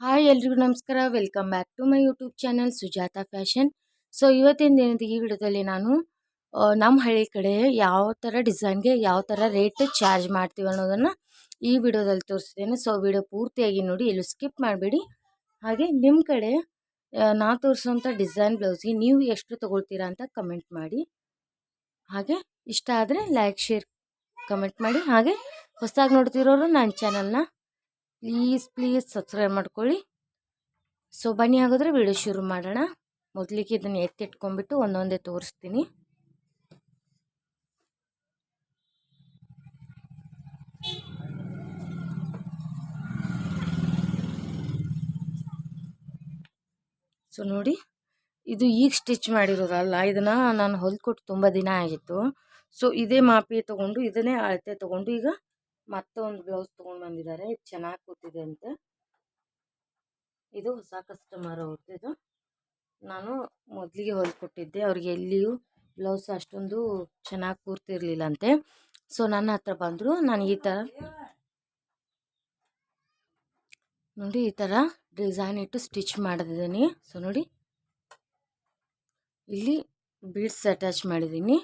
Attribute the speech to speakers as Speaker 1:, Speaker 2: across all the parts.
Speaker 1: Hi ಎಲ್ರಿಗೂ ನಮಸ್ಕಾರ. Welcome back to my YouTube channel Sujata fashion. So, ಇವತ್ತಿನ ದಿನದ ಈ ವಿಡಿಯೋದಲ್ಲಿ ನಾನು ನಮ್ಮ ಹಳ್ಳಿ ಕಡೆ ಯಾವ ಥರ ಡಿಸೈನ್ಗೆ ಯಾವ ಥರ ರೇಟ್ ಚಾರ್ಜ್ ಮಾಡ್ತೀವಿ ಅನ್ನೋದನ್ನು ಈ ವಿಡಿಯೋದಲ್ಲಿ ತೋರಿಸ್ತೀನಿ. ಸೊ, ವಿಡಿಯೋ ಪೂರ್ತಿಯಾಗಿ ನೋಡಿ, ಎಲ್ಲೂ ಸ್ಕಿಪ್ ಮಾಡಬೇಡಿ. ಹಾಗೆ ನಿಮ್ಮ ಕಡೆ ನಾ ತೋರಿಸೋಂಥ ಡಿಸೈನ್ ಬ್ಲೌಸ್ಗೆ ನೀವು ಎಷ್ಟು ತೊಗೊಳ್ತೀರಾ ಅಂತ ಕಮೆಂಟ್ ಮಾಡಿ. ಹಾಗೆ ಇಷ್ಟ ಆದರೆ ಲೈಕ್, ಶೇರ್, ಕಮೆಂಟ್ ಮಾಡಿ. ಹಾಗೆ ಹೊಸದಾಗಿ ನೋಡ್ತಿರೋರು ನನ್ನ ಚಾನಲ್ನ ಪ್ಲೀಸ್ ಪ್ಲೀಸ್ ಸಬ್ಸ್ಕ್ರೈಬ್ ಮಾಡ್ಕೊಳ್ಳಿ. ಸೊ ಬನ್ನಿ ಹಾಗಾದರೆ ವಿಡಿಯೋ ಶುರು ಮಾಡೋಣ. ಮೊದಲಿಗೆ ಇದನ್ನು ಎತ್ತಿಟ್ಕೊಂಡ್ಬಿಟ್ಟು ಒಂದೊಂದೇ ತೋರಿಸ್ತೀನಿ. ಸೊ ನೋಡಿ, ಇದು ಈಗ ಸ್ಟಿಚ್ ಮಾಡಿರೋದಲ್ಲ, ಇದನ್ನು ನಾನು ಹೊಲ್ಕೊಟ್ಟು ತುಂಬ ದಿನ ಆಗಿತ್ತು. ಸೊ ಇದೇ ಮಾಪಿ ತೊಗೊಂಡು, ಇದನ್ನೇ ಅಳತೆ ತೊಗೊಂಡು ಈಗ ಮತ್ತೊಂದು ಬ್ಲೌಸ್ ತೊಗೊಂಡು ಬಂದಿದ್ದಾರೆ ಇದು ಚೆನ್ನಾಗಿ ಕೂತಿದೆ ಅಂತ. ಇದು ಹೊಸ ಕಸ್ಟಮರ್ ಅವ್ರದ್ದು ಇದು. ನಾನು ಮೊದಲಿಗೆ ಹೊಲ್ಕೊಟ್ಟಿದ್ದೆ ಅವ್ರಿಗೆ ಎಲ್ಲಿಯೂ ಬ್ಲೌಸ್ ಅಷ್ಟೊಂದು ಚೆನ್ನಾಗಿ ಕೂರ್ತಿರ್ಲಿಲ್ಲ ಅಂತೆ ಸೊ ನನ್ನ ಹತ್ರ ಬಂದರು. ನಾನು ಈ ಥರ ನೋಡಿ, ಈ ಥರ ಡಿಸೈನ್ ಇಟ್ಟು ಸ್ಟಿಚ್ ಮಾಡಿದ್ದೀನಿ ಸೊ ನೋಡಿ. ಇಲ್ಲಿ ಬೀಡ್ಸ್ ಅಟ್ಯಾಚ್ ಮಾಡಿದ್ದೀನಿ.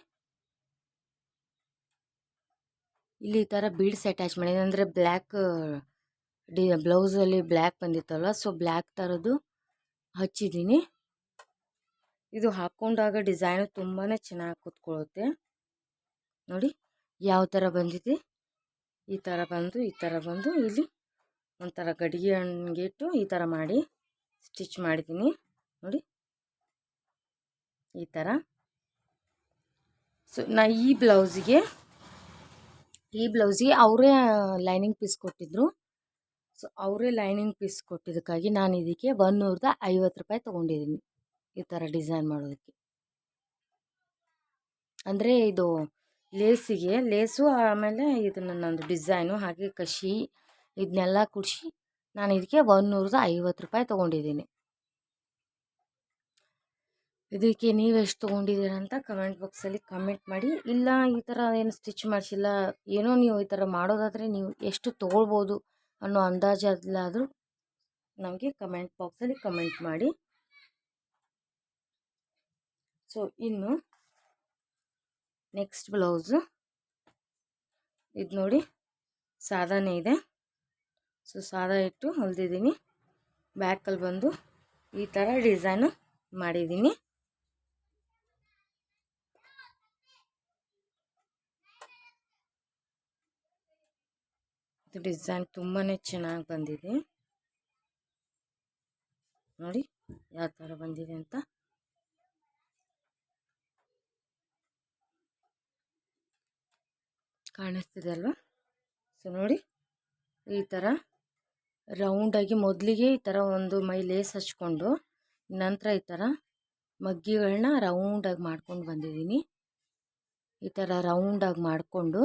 Speaker 1: ಇಲ್ಲಿ ಈ ಥರ ಬೀಡ್ಸ್ ಅಟ್ಯಾಚ್ ಮಾಡಿದ್ದೀನಿ ಅಂದರೆ ಬ್ಲ್ಯಾಕ್, ಡಿ ಬ್ಲೌಸಲ್ಲಿ ಬ್ಲ್ಯಾಕ್ ಬಂದಿತ್ತಲ್ಲ ಸೊ ಬ್ಲ್ಯಾಕ್ ಥರದ್ದು ಹಚ್ಚಿದ್ದೀನಿ. ಇದು ಹಾಕ್ಕೊಂಡಾಗ ಡಿಸೈನು ತುಂಬಾ ಚೆನ್ನಾಗಿ ಕೂತ್ಕೊಳ್ಳುತ್ತೆ ನೋಡಿ ಯಾವ ಥರ ಬಂದಿದೆ, ಈ ಥರ ಬಂದು, ಈ ಥರ ಬಂದು, ಇಲ್ಲಿ ಒಂಥರ ಗಡಿಗೆ ಹಣ್ಣಿಗೆ ಇಟ್ಟು ಈ ಥರ ಮಾಡಿ ಸ್ಟಿಚ್ ಮಾಡಿದ್ದೀನಿ. ನೋಡಿ ಈ ಥರ ಸೊ ನಾ ಈ ಬ್ಲೌಸಿಗೆ ಈ ಬ್ಲೌಸಿಗೆ ಅವರೇ ಲೈನಿಂಗ್ ಪೀಸ್ ಕೊಟ್ಟಿದ್ದರು ಸೊ, ಅವರೇ ಲೈನಿಂಗ್ ಪೀಸ್ ಕೊಟ್ಟಿದ್ದಕ್ಕಾಗಿ ನಾನು ಇದಕ್ಕೆ ಒಂದೂರದ ಐವತ್ತು ರೂಪಾಯಿ ತೊಗೊಂಡಿದ್ದೀನಿ ಈ ಥರ ಡಿಸೈನ್ ಮಾಡೋದಕ್ಕೆ. ಅಂದರೆ ಇದು ಲೇಸಿಗೆ, ಲೇಸು ಆಮೇಲೆ ಇದನ್ನು ನಂದು ಡಿಸೈನು ಹಾಗೆ ಕಷಿ, ಇದನ್ನೆಲ್ಲ ಕುಡಿಸಿ ನಾನು ಇದಕ್ಕೆ ಒಂದೂರದ ಐವತ್ತು ರೂಪಾಯಿ ತೊಗೊಂಡಿದ್ದೀನಿ. ಇದಕ್ಕೆ ನೀವು ಎಷ್ಟು ತೊಗೊಂಡಿದ್ದೀರ ಅಂತ ಕಮೆಂಟ್ ಬಾಕ್ಸಲ್ಲಿ ಕಮೆಂಟ್ ಮಾಡಿ. ಇಲ್ಲ ಈ ಥರ ಏನು ಸ್ಟಿಚ್ ಮಾಡಿಸಿಲ್ಲ, ಏನೋ ನೀವು ಈ ಥರ ಮಾಡೋದಾದರೆ ನೀವು ಎಷ್ಟು ತೊಗೊಳ್ಬೋದು ಅನ್ನೋ ಅಂದಾಜಲ್ಲಾದರೂ ನಮಗೆ ಕಮೆಂಟ್ ಬಾಕ್ಸಲ್ಲಿ ಕಮೆಂಟ್ ಮಾಡಿ. ಸೊ, ಇನ್ನು ನೆಕ್ಸ್ಟ್ ಬ್ಲೌಸು. ಇದು ನೋಡಿ ಸಾದಾನೇ ಇದೆ. ಸೊ, ಸಾದಾ ಇಟ್ಟು ಹೊಲ್ದಿದ್ದೀನಿ. ಬ್ಯಾಕಲ್ಲಿ ಬಂದು ಈ ಥರ ಡಿಸೈನು ಮಾಡಿದ್ದೀನಿ. ಇದು ಡಿಸೈನ್ ತುಂಬಾ ಚೆನ್ನಾಗಿ ಬಂದಿದೆ. ನೋಡಿ ಯಾವ ಥರ ಬಂದಿದೆ ಅಂತ. ಕಾಣಿಸ್ತಿದೆ ಅಲ್ವಾ? ಸೊ ನೋಡಿ ಈ ಥರ ರೌಂಡಾಗಿ ಮೊದಲಿಗೆ ಈ ಥರ ಒಂದು ಮೈ ಲೇಸ್ ಹಚ್ಕೊಂಡು, ನಂತರ ಈ ಥರ ಮಗ್ಗಿಗಳನ್ನ ರೌಂಡಾಗಿ ಮಾಡ್ಕೊಂಡು ಬಂದಿದ್ದೀನಿ. ಈ ಥರ ರೌಂಡಾಗಿ ಮಾಡಿಕೊಂಡು,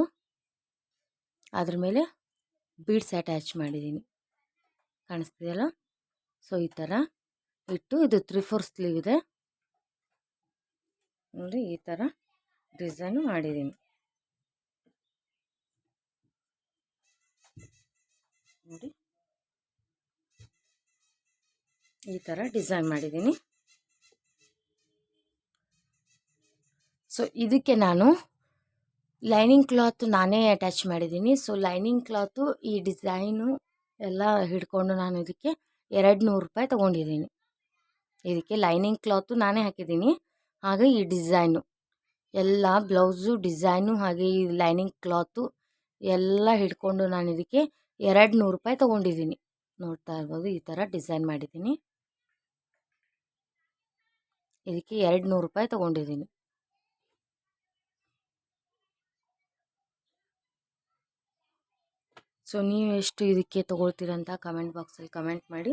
Speaker 1: ಅದ್ರ ಮೇಲೆ ಬೀಡ್ಸ್ ಅಟ್ಯಾಚ್ ಮಾಡಿದ್ದೀನಿ ಕಾಣಿಸ್ತಿದೆಯಲ್ಲ? ಸೊ, ಈ ಥರ ಇಟ್ಟು ಇದು ತ್ರೀ ಫೋರ್ ಸ್ಲೀವ್ ಇದೆ. ನೋಡಿ, ಈ ಥರ ಡಿಸೈನು ಮಾಡಿದ್ದೀನಿ ನೋಡಿ. ಈ ಥರ ಡಿಸೈನ್ ಮಾಡಿದ್ದೀನಿ ಸೊ, ಇದಕ್ಕೆ ನಾನು ಲೈನಿಂಗ್ ಕ್ಲಾತ್ ನಾನೇ ಅಟ್ಯಾಚ್ ಮಾಡಿದ್ದೀನಿ. ಸೊ, ಲೈನಿಂಗ್ ಕ್ಲಾತು ಈ ಡಿಸೈನು ಎಲ್ಲ ಹಿಡ್ಕೊಂಡು ನಾನು ಇದಕ್ಕೆ ಎರಡು ನೂರು ರೂಪಾಯಿ ತೊಗೊಂಡಿದ್ದೀನಿ. ಇದಕ್ಕೆ ಲೈನಿಂಗ್ ಕ್ಲಾತು ನಾನೇ ಹಾಕಿದ್ದೀನಿ. ಹಾಗೆ ಈ ಡಿಸೈನು, ಎಲ್ಲ ಬ್ಲೌಸು, ಡಿಸೈನು ಹಾಗೆ ಈ ಲೈನಿಂಗ್ ಕ್ಲಾತು ಎಲ್ಲ ಹಿಡ್ಕೊಂಡು ನಾನು ಇದಕ್ಕೆ ಎರಡು ನೂರು ರೂಪಾಯಿ ತೊಗೊಂಡಿದ್ದೀನಿ. ನೋಡ್ತಾ ಇರ್ಬೋದು, ಈ ಥರ ಡಿಸೈನ್ ಮಾಡಿದ್ದೀನಿ. ಇದಕ್ಕೆ ಎರಡು ನೂರು ರೂಪಾಯಿ ತೊಗೊಂಡಿದ್ದೀನಿ. ಸೊ ನೀವು ಎಷ್ಟು ಇದಕ್ಕೆ ತೊಗೊಳ್ತೀರಂತ ಕಮೆಂಟ್ ಬಾಕ್ಸಲ್ಲಿ ಕಮೆಂಟ್ ಮಾಡಿ.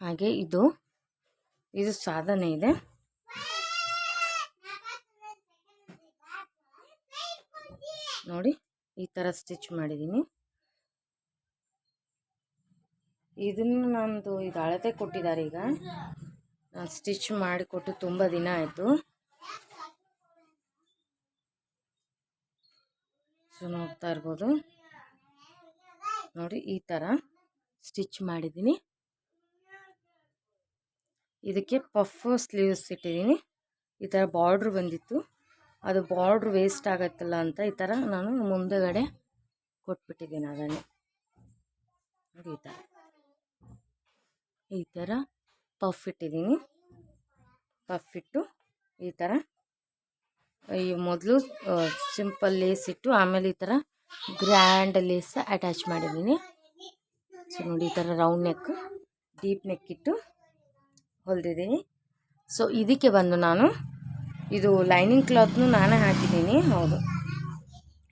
Speaker 1: ಹಾಗೆ ಇದು ಇದು ಸಾಧನೆ ಇದೆ. ನೋಡಿ, ಈ ಥರ ಸ್ಟಿಚ್ ಮಾಡಿದ್ದೀನಿ. ಇದನ್ನು ನಂದು ಇದು ಅಳತೆ ಕೊಟ್ಟಿದ್ದಾರೆ ಈಗ. ನಾನು ಸ್ಟಿಚ್ ಮಾಡಿಕೊಟ್ಟು ತುಂಬ ದಿನ ಆಯಿತು. ಸೊ ನೋಡ್ತಾ ಇರ್ಬೋದು. ನೋಡಿ ಈ ಥರ ಸ್ಟಿಚ್ ಮಾಡಿದ್ದೀನಿ. ಇದಕ್ಕೆ ಪಫ್ ಸ್ಲೀವ್ಸ್ ಇಟ್ಟಿದ್ದೀನಿ. ಈ ಥರ ಬಾರ್ಡ್ರ್ ಬಂದಿತ್ತು. ಅದು ಬಾರ್ಡ್ರ್ ವೇಸ್ಟ್ ಆಗತ್ತಲ್ಲ ಅಂತ ಈ ಥರ ನಾನು ಮುಂದೆಗಡೆ ಕೊಟ್ಬಿಟ್ಟಿದ್ದೀನಿ ಅದನ್ನು. ನೋಡಿ ಈ ಥರ ಈ ಥರ ಪಫ್ ಇಟ್ಟಿದ್ದೀನಿ. ಪಫ್ ಇಟ್ಟು ಈ ಥರ ಈ ಮೊದಲು ಸಿಂಪಲ್ ಲೇಸ್ ಇಟ್ಟು ಆಮೇಲೆ ಈ ಥರ ಗ್ರ್ಯಾಂಡ್ ಲೇಸ್ ಅಟ್ಯಾಚ್ ಮಾಡಿದ್ದೀನಿ. ಸೊ ನೋಡಿ ಈ ಥರ ರೌಂಡ್ ನೆಕ್ ಡೀಪ್ ನೆಕ್ ಇಟ್ಟು ಹೊಲ್ದಿದ್ದೀನಿ. ಸೊ ಇದಕ್ಕೆ ಬಂದು ನಾನು ಇದು ಲೈನಿಂಗ್ ಕ್ಲಾತ್ನು ನಾನೇ ಹಾಕಿದ್ದೀನಿ. ಹೌದು.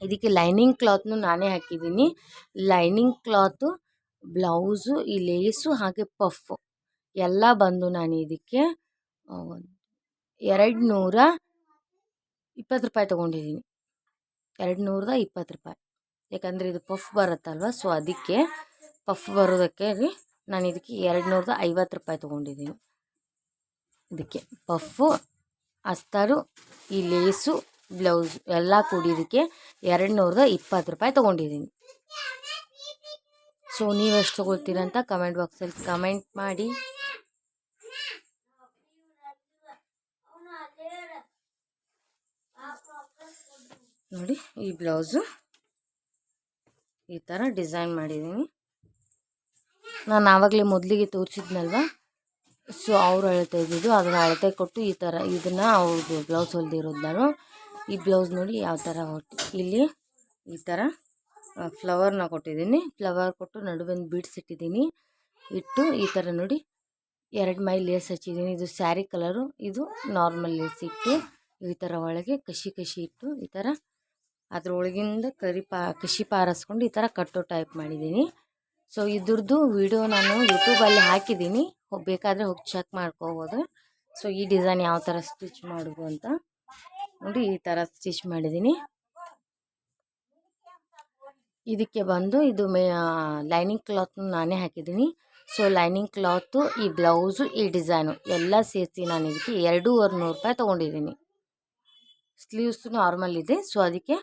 Speaker 1: ಇದಕ್ಕೆ ಲೈನಿಂಗ್ ಕ್ಲಾತ್ನು ನಾನೇ ಹಾಕಿದ್ದೀನಿ. ಲೈನಿಂಗ್ ಕ್ಲಾತು ಬ್ಲೌಸು ಈ ಲೇಸು ಹಾಗೆ ಪಫ್ ಎಲ್ಲ ಬಂದು ನಾನು ಇದಕ್ಕೆ ಎರಡು ನೂರ ಇಪ್ಪತ್ತು ರೂಪಾಯಿ ತೊಗೊಂಡಿದ್ದೀನಿ. ಎರಡು ನೂರದ ಇಪ್ಪತ್ತು ರೂಪಾಯಿ. ಯಾಕಂದರೆ ಇದು ಪಫ್ ಬರುತ್ತಲ್ವ? ಸೊ ಅದಕ್ಕೆ ಪಫ್ ಬರೋದಕ್ಕೆ ನಾನು ಇದಕ್ಕೆ ಎರಡು ನೂರದ ಐವತ್ತು ರೂಪಾಯಿ ತೊಗೊಂಡಿದ್ದೀನಿ. ಇದಕ್ಕೆ ಪಫ್ಫು ಅಸ್ತರು, ಈ ಲೇಸು ಬ್ಲೌಸ್ ಎಲ್ಲ ಕೂಡಿ ಇದಕ್ಕೆ ಎರಡು ನೂರದ ಇಪ್ಪತ್ತು ರೂಪಾಯಿ ತೊಗೊಂಡಿದ್ದೀನಿ. ಸೊ ನೀವು ಎಷ್ಟು ಅಂತ ಕಮೆಂಟ್ ಬಾಕ್ಸಲ್ಲಿ ಕಮೆಂಟ್ ಮಾಡಿ. ನೋಡಿ, ಈ ಬ್ಲೌಸು ಈ ಥರ ಡಿಸೈನ್ ಮಾಡಿದ್ದೀನಿ. ನಾನು ಆವಾಗಲೇ ಮೊದಲಿಗೆ ತೋರಿಸಿದ್ನಲ್ವ? ಸೊ ಅವ್ರು ಅಳತೆ ಇದ್ದಿದ್ದು, ಅದನ್ನು ಅಳತೆ ಕೊಟ್ಟು ಈ ಥರ ಇದನ್ನು ಅವ್ರದ್ದು ಬ್ಲೌಸ್ ಹೊಲ್ದಿರೋದು ನಾನು. ಈ ಬ್ಲೌಸ್ ನೋಡಿ ಯಾವ ಥರ ಇಲ್ಲಿ ಈ ಥರ ಫ್ಲವರ್ನ ಕೊಟ್ಟಿದ್ದೀನಿ. ಫ್ಲವರ್ ಕೊಟ್ಟು ನಡುವೆ ಬೀಡ್ಸ್ ಇಟ್ಟಿದ್ದೀನಿ. ಇಟ್ಟು ಈ ಥರ ನೋಡಿ ಎರಡು ಮೈ ಲೇಸ್ ಹಚ್ಚಿದ್ದೀನಿ. ಇದು ಸ್ಯಾರಿ ಕಲರು ಇದು ನಾರ್ಮಲ್ ಲೇಸ್ ಇಟ್ಟು ಈ ಥರ ಒಳಗೆ ಕಸಿ ಕಸಿ ಇಟ್ಟು ಈ ಥರ ಅದ್ರೊಳಗಿಂದ ಕರಿ ಪಾ ಕಸಿ ಪಾರಸ್ಕೊಂಡು ಈ ಥರ ಕಟ್ಟೋ ಟೈಪ್ ಮಾಡಿದ್ದೀನಿ. ಸೊ ಇದ್ರದ್ದು ವಿಡಿಯೋ ನಾನು ಯೂಟ್ಯೂಬಲ್ಲಿ ಹಾಕಿದ್ದೀನಿ. ಬೇಕಾದರೆ ಹೋಗಿ ಚೆಕ್ ಮಾಡ್ಕೋಬೋದು. ಸೊ ಈ ಡಿಸೈನ್ ಯಾವ ಥರ ಸ್ಟಿಚ್ ಮಾಡೋದು ಅಂತ. ನೋಡಿ, ಈ ಥರ ಸ್ಟಿಚ್ ಮಾಡಿದ್ದೀನಿ. ಇದಕ್ಕೆ ಬಂದು ಇದು ಮೇ ಲೈನಿಂಗ್ ಕ್ಲಾತ್ನ ನಾನೇ ಹಾಕಿದ್ದೀನಿ. ಸೊ ಲೈನಿಂಗ್ ಕ್ಲಾತು ಈ ಬ್ಲೌಸು ಈ ಡಿಸೈನು ಎಲ್ಲ ಸೇರಿಸಿ ನಾನು ಇದಕ್ಕೆ ಎರಡೂವರೆ ನೂರು ರೂಪಾಯಿ ತೊಗೊಂಡಿದ್ದೀನಿ. ಸ್ಲೀವ್ಸ್ ನಾರ್ಮಲ್ ಇದೆ. ಸೊ ಅದಕ್ಕೆ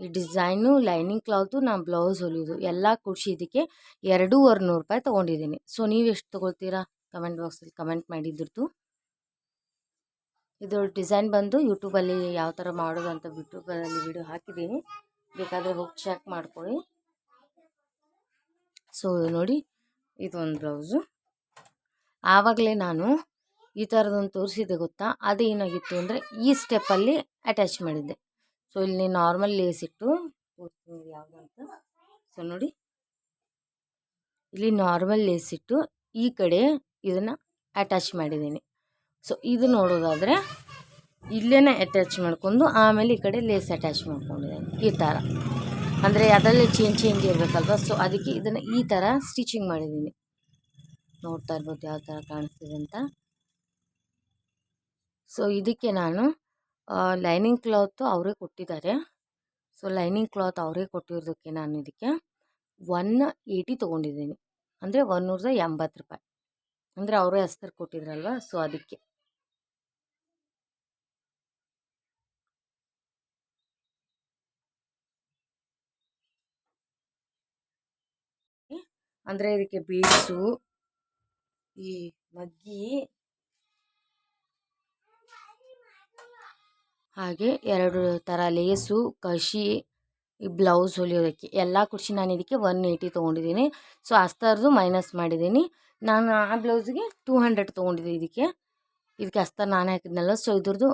Speaker 1: ಈ ಡಿಸೈನು, ಲೈನಿಂಗ್ ಕ್ಲಾತು ನಾನು ಬ್ಲೌಸ್ ಹೊಲಿಯೋದು. ಎಲ್ಲ ಕೂಡಿಸಿ ಇದಕ್ಕೆ ಎರಡೂವರೆ ನೂರು ರೂಪಾಯಿ ತೊಗೊಂಡಿದ್ದೀನಿ. ಸೊ, ನೀವು ಎಷ್ಟು ತೊಗೊಳ್ತೀರಾ? ಕಮೆಂಟ್ ಬಾಕ್ಸಲ್ಲಿ ಕಮೆಂಟ್ ಮಾಡಿದ್ರದ್ದು ಇದ್ರ ಡಿಸೈನ್ ಬಂದು ಯೂಟ್ಯೂಬಲ್ಲಿ ಯಾವ ಥರ ಮಾಡೋದು ಅಂತ ಯೂಟ್ಯೂಬಲ್ಲಿ ವಿಡಿಯೋ ಹಾಕಿದ್ದೀನಿ. ಬೇಕಾದರೆ ಹೋಗಿ ಚೆಕ್ ಮಾಡ್ಕೊಳ್ಳಿ. ಸೊ, ನೋಡಿ, ಇದೊಂದು ಬ್ಲೌಸು. ಆವಾಗಲೇ ನಾನು ಈ ಥರದೊಂದು ತೋರಿಸಿದ್ದೆ ಗೊತ್ತಾ? ಅದು ಏನಾಗಿತ್ತು ಅಂದರೆ ಈ ಸ್ಟೆಪ್ಪಲ್ಲಿ ಅಟ್ಯಾಚ್ ಮಾಡಿದ್ದೆ. ಸೊ ಇಲ್ಲಿ ನಾರ್ಮಲ್ ಲೇಸ್ ಇಟ್ಟು ತೋರಿಸ್ತೀನಿ ಯಾವುದು ಅಂತ. ಸೊ ನೋಡಿ. ಇಲ್ಲಿ ನಾರ್ಮಲ್ ಲೇಸ್ ಇಟ್ಟು ಈ ಕಡೆ ಇದನ್ನು ಅಟ್ಯಾಚ್ ಮಾಡಿದ್ದೀನಿ. ಸೊ ಇದು ನೋಡೋದಾದರೆ ಇಲ್ಲೇ ಅಟ್ಯಾಚ್ ಮಾಡ್ಕೊಂಡು ಆಮೇಲೆ ಈ ಕಡೆ ಲೇಸ್ ಅಟ್ಯಾಚ್ ಮಾಡ್ಕೊಂಡಿದ್ದೀನಿ. ಈ ಥರ ಅಂದರೆ ಅದರಲ್ಲಿ ಚೇಂಜ್ ಚೇಂಜ್ ಇರಬೇಕಲ್ವ? ಸೊ ಅದಕ್ಕೆ ಇದನ್ನು ಈ ಥರ ಸ್ಟಿಚಿಂಗ್ ಮಾಡಿದ್ದೀನಿ. ನೋಡ್ತಾ ಇರ್ಬೋದು ಯಾವ ಥರ ಕಾಣಿಸ್ತಿದೆ ಅಂತ. ಸೊ ಇದಕ್ಕೆ ನಾನು ಲೈನಿಂಗ್ ಕ್ಲಾತು ಅವರೇ ಕೊಟ್ಟಿದ್ದಾರೆ. ಸೊ, ಲೈನಿಂಗ್ ಕ್ಲಾತ್ ಅವರೇ ಕೊಟ್ಟಿರೋದಕ್ಕೆ ನಾನು ಇದಕ್ಕೆ ಒನ್ ಏಯ್ಟಿ ತೊಗೊಂಡಿದ್ದೀನಿ. ಅಂದರೆ ಒನ್ನೂರದ ಎಂಬತ್ತು ರೂಪಾಯಿ. ಅಂದರೆ ಅವರೇ ಅಸ್ತರ್ ಕೊಟ್ಟಿದ್ರಲ್ವ? ಸೊ, ಅದಕ್ಕೆ. ಅಂದರೆ ಇದಕ್ಕೆ ಬೀಡ್ಸು, ಈ ಮಗ್ಗಿ ಹಾಗೆ ಎರಡು ಥರ ಲೇಸು ಕಸಿ ಬ್ಲೌಸ್ ಹೊಲಿಯೋದಕ್ಕೆ ಎಲ್ಲ ಕುರ್ಚಿ ನಾನು ಇದಕ್ಕೆ ಒನ್ ಏಯ್ಟಿ ತೊಗೊಂಡಿದ್ದೀನಿ. ಸೊ ಅಸ್ತರ್ದು ಮೈನಸ್ ಮಾಡಿದ್ದೀನಿ. ನಾನು ಆ ಬ್ಲೌಸ್ಗೆ ಟೂ ಹಂಡ್ರೆಡ್ ತೊಗೊಂಡಿದ್ದೆ ಇದಕ್ಕೆ. ಇದಕ್ಕೆ ಅಸ್ತರ್ ನಾನು ಹಾಕಿದ್ನಲ್ಲ ಸೊ ಇದ್ರದ್ದು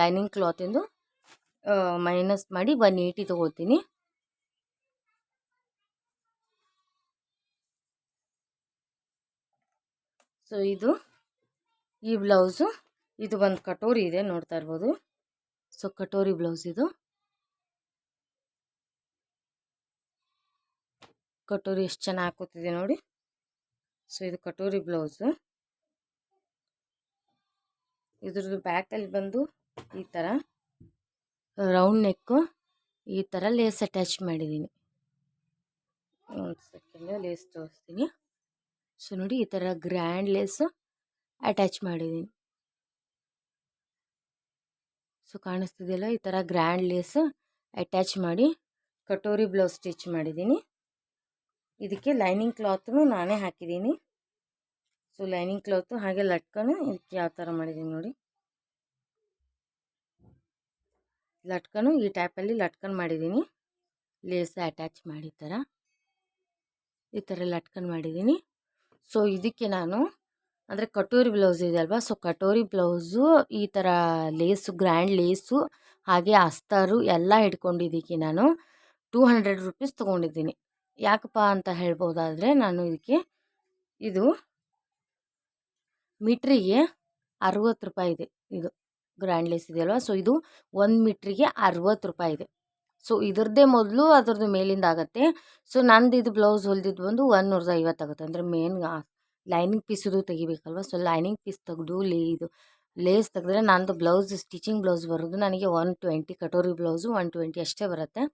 Speaker 1: ಲೈನಿಂಗ್ ಕ್ಲಾತಿಂದು ಮೈನಸ್ ಮಾಡಿ ಒನ್ ಏಯ್ಟಿ ತೊಗೋತೀನಿ. ಸೊ ಇದು, ಈ ಬ್ಲೌಸು, ಇದು ಒಂದು ಕಟೋರಿ ಇದೆ ನೋಡ್ತಾ ಇರ್ಬೋದು. ಸೊ, ಕಟೋರಿ ಬ್ಲೌಸ್ ಇದು. ಕಟೋರಿ ಎಷ್ಟು ಚೆನ್ನಾಗಿ ಹಾಕೋತಿದೆ ನೋಡಿ. ಸೊ, ಇದು ಕಟೋರಿ ಬ್ಲೌಸು. ಇದ್ರದ್ದು ಬ್ಯಾಕಲ್ಲಿ ಬಂದು ಈ ಥರ ರೌಂಡ್ ನೆಕ್ಕು ಈ ಥರ ಲೇಸ್ ಅಟ್ಯಾಚ್ ಮಾಡಿದ್ದೀನಿ. ಒಂದು ಸೆಕೆಂಡ್, ಲೇಸ್ ತೋರಿಸ್ತೀನಿ. ಸೊ, ನೋಡಿ ಈ ಥರ ಗ್ರ್ಯಾಂಡ್ ಲೇಸು ಅಟ್ಯಾಚ್ ಮಾಡಿದ್ದೀನಿ. ಸೊ ಕಾಣಿಸ್ತಿದೆಯಲ್ಲ? ಈ ಥರ ಗ್ರ್ಯಾಂಡ್ ಲೇಸ್ ಅಟ್ಯಾಚ್ ಮಾಡಿ ಕಟೋರಿ ಬ್ಲೌಸ್ ಸ್ಟಿಚ್ ಮಾಡಿದ್ದೀನಿ. ಇದಕ್ಕೆ ಲೈನಿಂಗ್ ಕ್ಲಾತ್ನು ನಾನೇ ಹಾಕಿದ್ದೀನಿ. ಸೊ ಲೈನಿಂಗ್ ಕ್ಲಾತು ಹಾಗೆ ಲಟ್ಕನು ಇದಕ್ಕೆ ಯಾವ ಥರ ಮಾಡಿದ್ದೀನಿ ನೋಡಿ. ಲಟ್ಕನು ಈ ಟೈಪಲ್ಲಿ ಲಟ್ಕನ್ ಮಾಡಿದ್ದೀನಿ. ಲೇಸ್ ಅಟ್ಯಾಚ್ ಮಾಡಿ ಥರ ಈ ಥರ ಲಟ್ಕನ್ ಮಾಡಿದ್ದೀನಿ. ಸೊ ಇದಕ್ಕೆ ನಾನು ಅಂದರೆ ಕಟೋರಿ ಬ್ಲೌಸ್ ಇದೆ ಅಲ್ವಾ? ಸೊ, ಕಟೋರಿ ಬ್ಲೌಸು, ಈ ಥರ ಲೇಸು, ಗ್ರ್ಯಾಂಡ್ ಲೇಸು, ಹಾಗೆ ಅಸ್ತರು ಎಲ್ಲ ಹಿಡ್ಕೊಂಡಿದ್ದಕ್ಕೆ ನಾನು. ಟೂ ಹಂಡ್ರೆಡ್ ರುಪೀಸ್ ತೊಗೊಂಡಿದ್ದೀನಿ. ಯಾಕಪ್ಪ ಅಂತ ಹೇಳ್ಬೋದಾದರೆ ನಾನು ಇದಕ್ಕೆ, ಇದು ಮೀಟ್ರಿಗೆ ಅರುವತ್ತು ರೂಪಾಯಿ ಇದೆ. ಇದು ಗ್ರ್ಯಾಂಡ್ ಲೇಸ್ ಇದೆಯಲ್ವ ಸೊ, ಇದು ಒಂದು ಮೀಟ್ರಿಗೆ ಅರುವತ್ತು ರೂಪಾಯಿ ಇದೆ. ಸೊ, ಇದರದ್ದೇ ಮೊದಲು ಅದ್ರದ್ದು ಮೇಲಿಂದ ಆಗುತ್ತೆ. ಸೊ ನಂದು ಇದು ಬ್ಲೌಸ್ ಹೊಲಿದಿದ್ದು ಬಂದು ಒಂದು ನೂರದ ಐವತ್ತು ಆಗುತ್ತೆ. ಅಂದರೆ ಮೇನ್ ಲೈನಿಂಗ್ ಪೀಸದು ತೆಗಿಬೇಕಲ್ವ? ಸೊ ಲೈನಿಂಗ್ ಪೀಸ್ ತೆಗೆದು ಲೇ ಇದು, ಲೇಸ್ ತೆಗೆದ್ರೆ ನಂದು ಬ್ಲೌಸ್, ಸ್ಟಿಚಿಂಗ್ ಬ್ಲೌಸ್ ಬರೋದು ನನಗೆ one twenty katori blouse one twenty ಅಷ್ಟೇ ಬರುತ್ತೆ.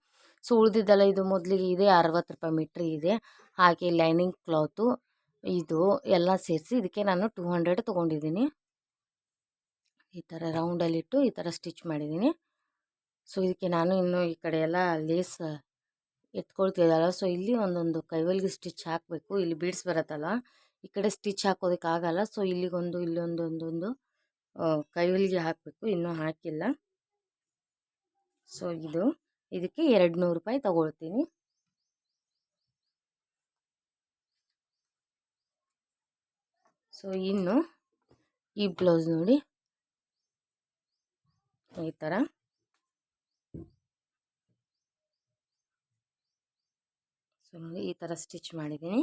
Speaker 1: ಸೊ ಉಳಿದಿದ್ದೆಲ್ಲ ಇದು ಮೊದಲಿಗೆ ಇದೆ, ಅರವತ್ತು ರೂಪಾಯಿ ಮೀಟ್ರ್ ಇದೆ. ಹಾಗೆ ಲೈನಿಂಗ್ ಕ್ಲಾತು, ಇದು ಎಲ್ಲ ಸೇರಿಸಿ ಇದಕ್ಕೆ ನಾನು ಟೂ ಹಂಡ್ರೆಡ್ ತೊಗೊಂಡಿದ್ದೀನಿ. ಈ ಥರ ರೌಂಡಲ್ಲಿಟ್ಟು ಈ ಥರ ಸ್ಟಿಚ್ ಮಾಡಿದ್ದೀನಿ. ಸೊ ಇದಕ್ಕೆ ನಾನು ಇನ್ನು ಈ ಕಡೆ ಎಲ್ಲ ಲೇಸ್ ಎತ್ಕೊಳ್ತಿದ್ದಲ್ಲ ಸೊ ಇಲ್ಲಿ ಒಂದೊಂದು ಕೈವಲ್ಗೆ ಸ್ಟಿಚ್ ಹಾಕಬೇಕು. ಇಲ್ಲಿ ಬೀಡ್ಸ್ ಬರುತ್ತಲ್ಲ? ಈ ಕಡೆ ಸ್ಟಿಚ್ ಹಾಕೋದಕ್ಕಾಗಲ್ಲ ಸೊ, ಇಲ್ಲಿಗೊಂದು, ಇಲ್ಲೊಂದು, ಒಂದೊಂದು ಕೈಗಳಿಗೆ ಹಾಕಬೇಕು, ಇನ್ನೂ ಹಾಕಿಲ್ಲ. ಸೊ, ಇದು, ಇದಕ್ಕೆ ಎರಡು ನೂರು ರೂಪಾಯಿ ತಗೊಳ್ತೀನಿ. ಸೊ, ಇನ್ನು, ಈ ಬ್ಲೌಸ್ ನೋಡಿ. ಈ ಥರ. ಸೊ, ನೋಡಿ, ಈ ಥರ ಸ್ಟಿಚ್ ಮಾಡಿದ್ದೀನಿ.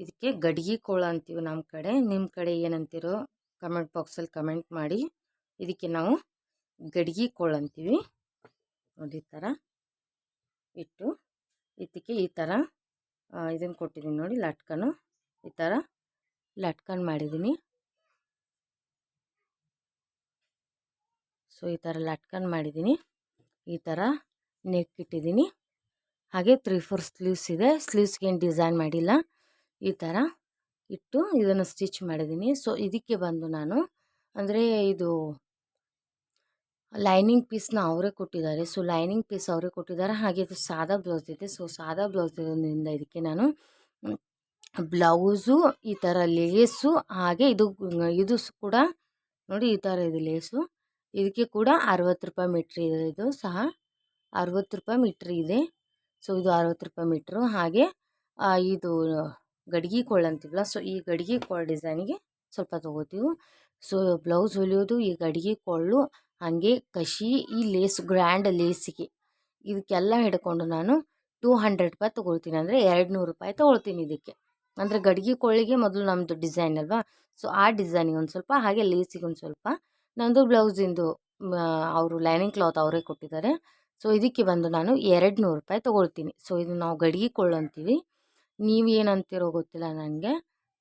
Speaker 1: ಇದಕ್ಕೆ ಗಡ್ಗಿ ಕೋಳ ಅಂತೀವಿ ನಮ್ಮ ಕಡೆ. ನಿಮ್ಮ ಕಡೆ ಏನಂತೀರೋ ಕಮೆಂಟ್ ಬಾಕ್ಸಲ್ಲಿ ಕಮೆಂಟ್ ಮಾಡಿ. ಇದಕ್ಕೆ ನಾವು ಗಡ್ಗಿ ಕೋಳ ಅಂತೀವಿ. ನೋಡಿ ಈ ಥರ ಇಟ್ಟು ಇದಕ್ಕೆ ಈ ಥರ ಇದನ್ನು ಕೊಟ್ಟಿದ್ದೀನಿ ನೋಡಿ ಲಟ್ಕನು. ಈ ಥರ ಲಟ್ಕನ್ ಮಾಡಿದ್ದೀನಿ ಸೊ ಈ ಥರ ಲಟ್ಕನ್ ಮಾಡಿದ್ದೀನಿ ಈ ಥರ ನೆಕ್ ಇಟ್ಟಿದ್ದೀನಿ ಹಾಗೆ ತ್ರೀ ಫೋರ್ ಸ್ಲೀವ್ಸ್ ಇದೆ. ಸ್ಲೀವ್ಸ್ಗೆ ಏನು ಡಿಸೈನ್ ಮಾಡಿಲ್ಲ. ಈ ಥರ ಇಟ್ಟು ಇದನ್ನು ಸ್ಟಿಚ್ ಮಾಡಿದ್ದೀನಿ. ಸೊ ಇದಕ್ಕೆ ಬಂದು ನಾನು, ಅಂದರೆ ಇದು ಲೈನಿಂಗ್ ಪೀಸ್ನ ಅವರೇ ಕೊಟ್ಟಿದ್ದಾರೆ. ಸೊ ಲೈನಿಂಗ್ ಪೀಸ್ ಅವರೇ ಕೊಟ್ಟಿದ್ದಾರೆ. ಹಾಗೆ ಇದು ಸಾದಾ ಬ್ಲೌಸ್ ಇದೆ. ಸೊ ಸಾದಾ ಬ್ಲೌಸ್ ಇರೋದ್ರಿಂದ ಇದಕ್ಕೆ ನಾನು ಬ್ಲೌಸು ಈ ಥರ ಲೇಸು ಹಾಗೆ ಇದು ಇದು ಕೂಡ ನೋಡಿ ಈ ಥರ ಇದೆ ಲೇಸು ಇದಕ್ಕೆ ಕೂಡ ಅರವತ್ತು ರೂಪಾಯಿ ಮೀಟ್ರ್ ಇದೆ. ಇದು ಸಹ ಅರವತ್ತು ರೂಪಾಯಿ ಮೀಟ್ರ್ ಇದೆ. ಸೊ ಇದು ಅರವತ್ತು ರೂಪಾಯಿ ಮೀಟ್ರು ಹಾಗೆ ಇದು ಗಡ್ಗೆ ಕೋಳ್ ಅಂತೀವಲ್ಲ, ಸೊ ಈ ಗಡಿಗೆ ಕೋಳ್ ಡಿಸೈನಿಗೆ ಸ್ವಲ್ಪ ತೊಗೋತೀವಿ. ಸೊ ಬ್ಲೌಸ್ ಹೊಲಿಯೋದು ಈ ಗಡ್ಗೆ ಕೊಳ್ಳು, ಹಾಗೆ ಕಷಿ, ಈ ಲೇಸ್ ಗ್ರ್ಯಾಂಡ್ ಲೇಸಿಗೆ ಇದಕ್ಕೆಲ್ಲ ಹಿಡ್ಕೊಂಡು ನಾನು ಟೂ ಹಂಡ್ರೆಡ್ ರೂಪಾಯಿ ತೊಗೊಳ್ತೀನಿ. ಅಂದರೆ ಎರಡು ನೂರು ರೂಪಾಯಿ ತೊಗೊಳ್ತೀನಿ ಇದಕ್ಕೆ. ಅಂದರೆ ಗಡಿಗೆ ಕೊಳ್ಳಿಗೆ ಮೊದಲು ನಮ್ಮದು ಡಿಸೈನ್ ಅಲ್ವಾ? ಸೊ ಆ ಡಿಸೈನಿಗೆ ಒಂದು ಸ್ವಲ್ಪ, ಹಾಗೆ ಲೇಸಿಗೆ ಒಂದು ಸ್ವಲ್ಪ. ನನ್ನದು ಬ್ಲೌಸಿಂದು ಅವರು ಲೈನಿಂಗ್ ಕ್ಲಾತ್ ಅವರೇ ಕೊಟ್ಟಿದ್ದಾರೆ. ಸೊ ಇದಕ್ಕೆ ಬಂದು ನಾನು ಎರಡು ನೂರು ರೂಪಾಯಿ ತೊಗೊಳ್ತೀನಿ. ಸೊ ಇದು ನಾವು ಗಡಿಗೆ ಕೊಳ್ಳು ಅಂತೀವಿ. ನೀವು ಏನಂತೀರೋ ಗೊತ್ತಿಲ್ಲ ನನಗೆ.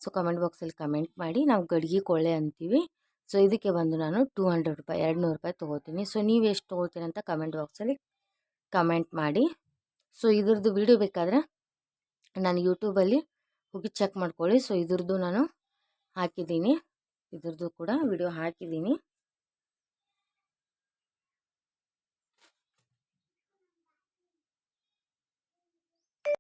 Speaker 1: ಸೊ, ಕಮೆಂಟ್ ಬಾಕ್ಸಲ್ಲಿ ಕಮೆಂಟ್ ಮಾಡಿ. ನಾವು ಗಡಿಗೆ ಕೊಳ್ಳೆ ಅಂತೀವಿ. ಸೊ, ಇದಕ್ಕೆ ಬಂದು ನಾನು ಟೂ ಹಂಡ್ರೆಡ್ ರೂಪಾಯಿ, ಎರಡು ನೂರು ರೂಪಾಯಿ ತೊಗೋತೀನಿ. ಸೊ, ನೀವು ಎಷ್ಟು ತೊಗೋತೀನಿ ಅಂತ ಕಮೆಂಟ್ ಬಾಕ್ಸಲ್ಲಿ ಕಮೆಂಟ್ ಮಾಡಿ. ಸೊ, ಇದ್ರದ್ದು ವಿಡಿಯೋ ಬೇಕಾದರೆ ನಾನು ಯೂಟ್ಯೂಬಲ್ಲಿ ಹೋಗಿ ಚೆಕ್ ಮಾಡ್ಕೊಳ್ಳಿ. ಸೊ, ಇದ್ರದ್ದು ನಾನು ಹಾಕಿದ್ದೀನಿ. ಇದ್ರದ್ದು ಕೂಡ ವಿಡಿಯೋ ಹಾಕಿದ್ದೀನಿ.